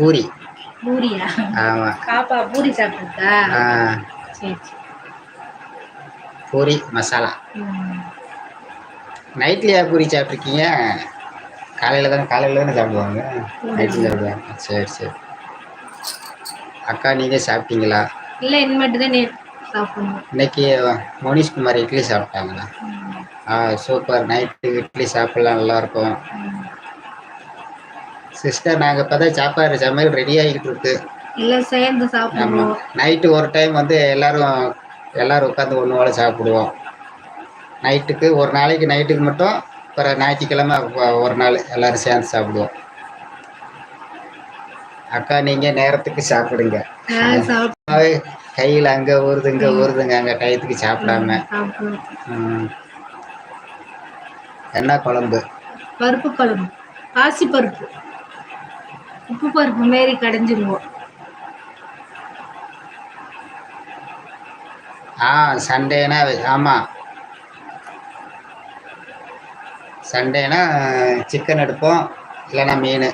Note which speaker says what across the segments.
Speaker 1: பூரி.
Speaker 2: பூரியா?
Speaker 1: ஆமாம்
Speaker 2: பாப்பா பூரி சரி சரி.
Speaker 1: பூரி மசாலா. நைட்லையா பூரி சாப்பிட்ருக்கீங்க காலையில் தானே காலையில் தானே சாப்பிடுவாங்க. நைட்டில் சாப்பிடுவாங்க. சரி சரி. அக்கா நீங்கள் சாப்பிட்டீங்களா?
Speaker 2: இல்ல இனிமேட்டு தான் சாப்பிடணும்.
Speaker 1: இன்னைக்கு மோனிஷ்குமார் இட்லி சாப்பிட்டாங்களா. ஆ சூப்பர். நைட்டு இட்லி சாப்பிட்லாம் நல்லாயிருக்கும். சிஸ்டர் நாங்கள் இப்போ தான் சாப்பாடு சமையல் ரெடி ஆகிட்டு இருக்கு.
Speaker 2: இல்ல சேர்ந்து
Speaker 1: ஆமாம்
Speaker 2: சாப்பிடுவோம்
Speaker 1: நைட்டு ஒரு டைம் வந்து எல்லாரும் எல்லாரும் உட்காந்து ஒன்று போல சாப்பிடுவோம். நைட்டுக்கு ஒரு நாளைக்கு நைட்டுக்கு மட்டும் அப்புறம் ஞாயிற்றுக்கிழமை ஒரு நாள் எல்லாரும் சேர்ந்து சாப்பிடுவோம். அக்கா நீங்கள் நேரத்துக்கு சாப்பிடுங்க. கையில் அங்கே ஊறுது இங்கே ஊறுதுங்க அங்கே டயத்துக்கு சாப்பிடாம. என்ன குழம்பு?
Speaker 2: பருப்பு குழம்பு. பாசி பருப்பு உப்பு பருப்பு மாரி கடைஞ்சிருவோம்
Speaker 1: ஆ சண்டேனா ஆமாம் சண்டேனா சிக்கன் எடுப்போம் இல்லைன்னா மீன்.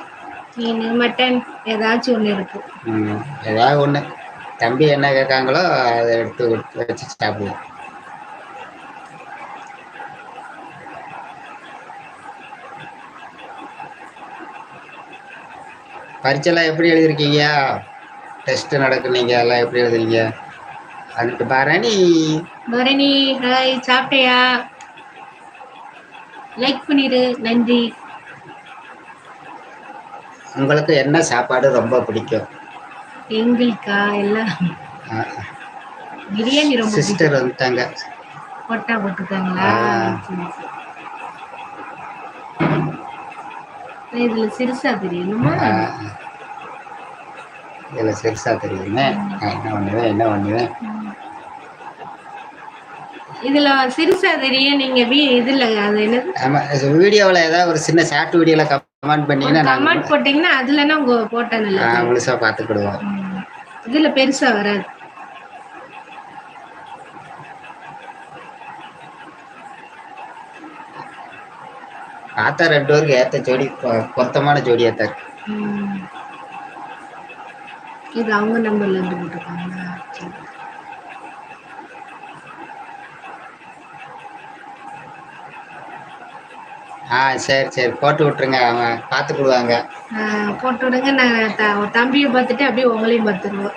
Speaker 2: மீன் மட்டன் ஏதாச்சும் ஒன்று இருக்கு
Speaker 1: ம், ஏதாவது ஒன்று தம்பி என்ன கேட்காங்களோ அதை எடுத்து வச்சு சாப்பிடுவோம். பரீட்சைலாம் எப்படி எழுதிருக்கீங்க டெஸ்ட்டு நடக்குனீங்க எல்லாம் எப்படி எழுதுறீங்க? அதுக்கு பரணி.
Speaker 2: பரணி ஹாய் சாப்பிட்டியா? லைக் பண்ணிடு நன்றி.
Speaker 1: உங்களுக்கு என்ன சாப்பாடு ரொம்ப பிடிக்கும்?
Speaker 2: எங்களுக்கா? எல்லாம். பிரியாணி ரொம்ப.
Speaker 1: சிஸ்டர் வந்துட்டாங்க.
Speaker 2: கொட்டா போட்டுருக்காங்களா
Speaker 1: ஆ.
Speaker 2: சரி, சரி. இதுல சிறுசா தெரியணுமா?
Speaker 1: இதில் சிறுசா தெரியுமே நான் என்ன பண்ணுவேன் என்ன பண்ணுவேன்?
Speaker 2: இதுல சிறுசா தெரியும் நீங்க வீ இதுல அது என்னது?
Speaker 1: ஆமாம் வீடியோவில் ஏதாவது ஒரு சின்ன ஷார்ட் வீடியோவில் கமெண்ட் பண்ணீங்கன்னா
Speaker 2: கமெண்ட் போட்டீங்கன்னா அதுலன்னா உங்க போட்டா நல்லா தெரியும்.
Speaker 1: முழுசாக பார்த்துக்கிடுவோம்.
Speaker 2: ம். இதுல பெருசா வராது.
Speaker 1: பார்த்தா ரெண்டு பேருக்கு ஏற்ற ஜோடி பொருத்தமான ஜோடியாக தான் இருக்கு.
Speaker 2: இது அவங்க நம்பர்ல இருந்து போட்டிருக்காங்களா.
Speaker 1: ஆ சரி சரி. போட்டு விட்ருங்க அவன் பார்த்துக்கிடுவாங்க
Speaker 2: ஆ, போட்டு விடுங்க. நான் த- தம்பியை பார்த்துட்டு அப்படியே உங்களையும் பார்த்துருவோம்.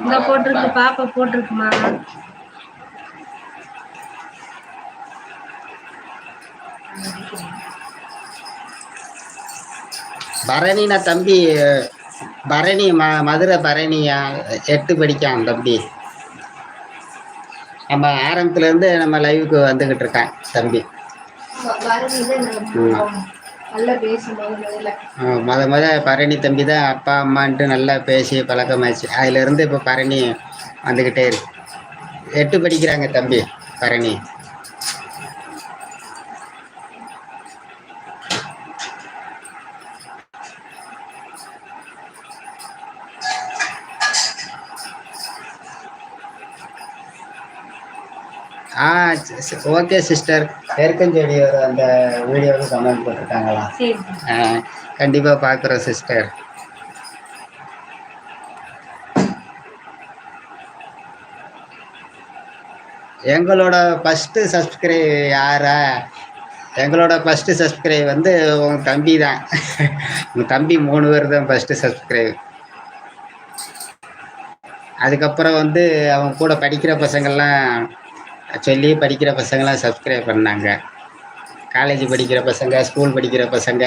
Speaker 2: இந்த போட்டிருக்கு பாப்பா போட்டிருக்குமா?
Speaker 1: பரணி நான் தம்பி பரணி ம மதுரை பரணியா? எட்டு படிக்கான் தம்பி. நம்ம ஆரம்பத்துலேருந்து நம்ம லைவுக்கு வந்துக்கிட்டு இருக்கான் தம்பி. ஆ, முத முத பரணி தம்பி தான் அப்பா அம்மான்ட்டு நல்லா பேசி பழக்கமாச்சு. அதிலிருந்து இப்போ பரணி வந்துக்கிட்டே இருக்கு. எட்டு படிக்கிறாங்க தம்பி பரணி. ஆ ஓகே சிஸ்டர். ஏற்கஞ்செடி அந்த வீடியோவில் கமெண்ட் போட்டிருக்காங்களா? கண்டிப்பாக பார்க்குறோம் சிஸ்டர். எங்களோட ஃபஸ்ட்டு சப்ஸ்கிரைப் யாரா? எங்களோட ஃபஸ்ட்டு சப்ஸ்கிரைப் வந்து உன் தம்பி தான். உன் தம்பி மூணு பேர் தான் ஃபஸ்ட்டு சப்ஸ்கிரைப் அதுக்கப்புறம் வந்து அவன் கூட படிக்கிற பசங்கள்லாம் சொல்லி படிக்கிற பசங்களாம் சப்ஸ்கிரைப் பண்ணாங்க. காலேஜ் படிக்கிற பசங்க ஸ்கூல் படிக்கிற பசங்க.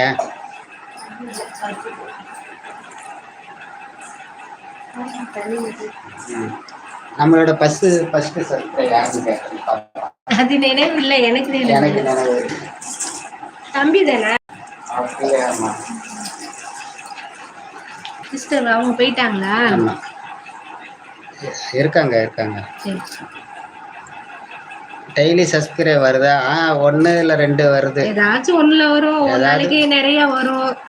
Speaker 1: நம்மளோட ஃபஸ்ட்டு ஃபஸ்ட்டு சப்ஸ்கிரைப் கேட்குறேன்
Speaker 2: அது நினைவு இல்லை எனக்கு
Speaker 1: எனக்கு. நினைவு.
Speaker 2: தம்பி தானே?
Speaker 1: அப்படியே ஆமா.
Speaker 2: சிஸ்டர் அவங்க போயிட்டாங்களா?
Speaker 1: ஆமா. இருக்காங்க இருக்காங்க.
Speaker 2: சரி.
Speaker 1: டெய்லி சப்ஸ்கிரைப் வருதா? ஆ ஒன்று இல்லை ரெண்டு வருது.
Speaker 2: ஏதாச்சும் ஒண்ணுல வரும். ஒரு நாளைக்கு நிறைய வரும்.